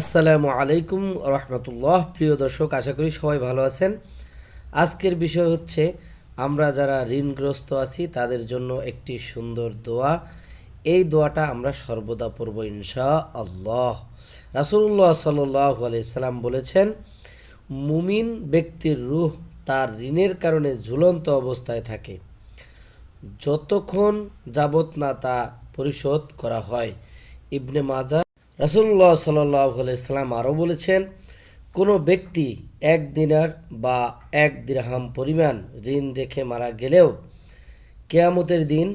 আসসালামু আলাইকুম রহমতুল্লাহ। প্রিয় দর্শক, আশা করি সবাই ভালো আছেন। আজকের বিষয় হচ্ছে, আমরা যারা ঋণগ্রস্ত আছি, তাদের জন্য একটি সুন্দর দোয়া। এই দোয়াটা আমরা সর্বদা পড়ব ইনশা আল্লাহ রাসুল্লাহ সাল্লাহ আলাইসাল্লাম বলেছেন, মুমিন ব্যক্তির রুহ তার ঋণের কারণে ঝুলন্ত অবস্থায় থাকে। যতক্ষণ যাবত না তা পরিশোধ করা হয়। ইবনে মাজা রাসুল্লাহ সাল্লাম আরও বলেছেন, কোনো ব্যক্তি এক দিনার বা এক দিরহাম পরিমাণ ঋণ রেখে মারা গেলেও কেয়ামতের দিন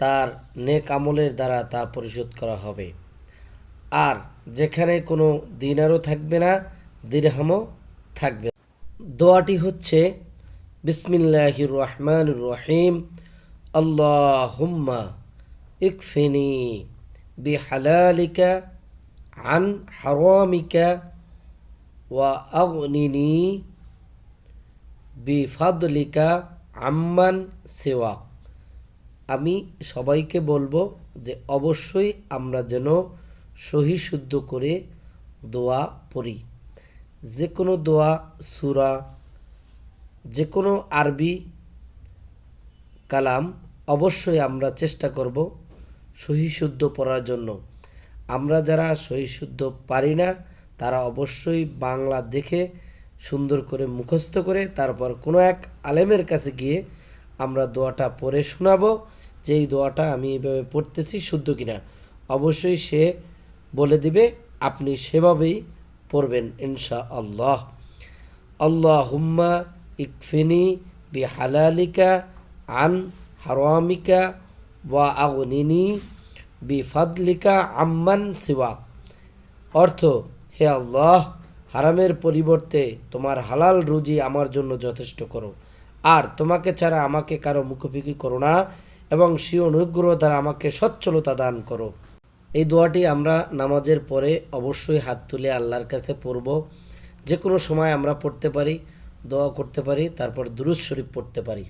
তার নেক আমলের দ্বারা তা পরিশোধ করা হবে। আর যেখানে কোনো দিনারও থাকবে না, দিরহামও থাকবে দোয়াটি হচ্ছে, বিসমিল্লাহির রহমান রহিম, আল্লাহুম্মা ইকফিনি বিহালালিকা আন হারামিকা ওয়া আগনিনি বিফাদলিকা আম্মান সেওয়া আমি সবাইকে বলব যে অবশ্যই আমরা যেন সহি শুদ্ধ করে দোয়া পড়ি। যে কোনো দোয়া, সুরা, যে কোনো আরবি কালাম অবশ্যই আমরা চেষ্টা করব সহি শুদ্ধ পড়ার জন্য। আমরা যারা সহি শুদ্ধ পারি না, তারা অবশ্যই বাংলা দেখে, সুন্দর করে মুখস্থ করে, তারপর কোনো এক আলেমের কাছে গিয়ে আমরা দোয়াটা পড়ে শোনাবো যে এই দোয়াটা আমি এইভাবে পড়তেছি শুদ্ধ কিনা। অবশ্যই সে বলে দিবে, আপনি সেভাবেই পড়বেন ইনশা আল্লাহ আল্লাহ হুম্মা ইকফিনি বি হালালিকা আন হারামিকা ওয়া আগনিনি বি ফাদলিকা আম্মান সিওয়া। অর্থ, হে আল্লাহ, হারামের পরিবর্তে তোমার হালাল রুজি আমার জন্য যথেষ্ট করো। আর তোমাকে ছাড়া আমাকে কারও মুখোমুখি করো না এবং সে অনুগ্রহ দ্বারা আমাকে সচ্ছলতা দান করো। এই দোয়াটি আমরা নামাজের পরে অবশ্যই হাত তুলে আল্লাহর কাছে পড়ব। যে কোনো সময় আমরা পড়তে পারি, দোয়া করতে পারি, তারপর দুরুজ শরীফ পড়তে পারি।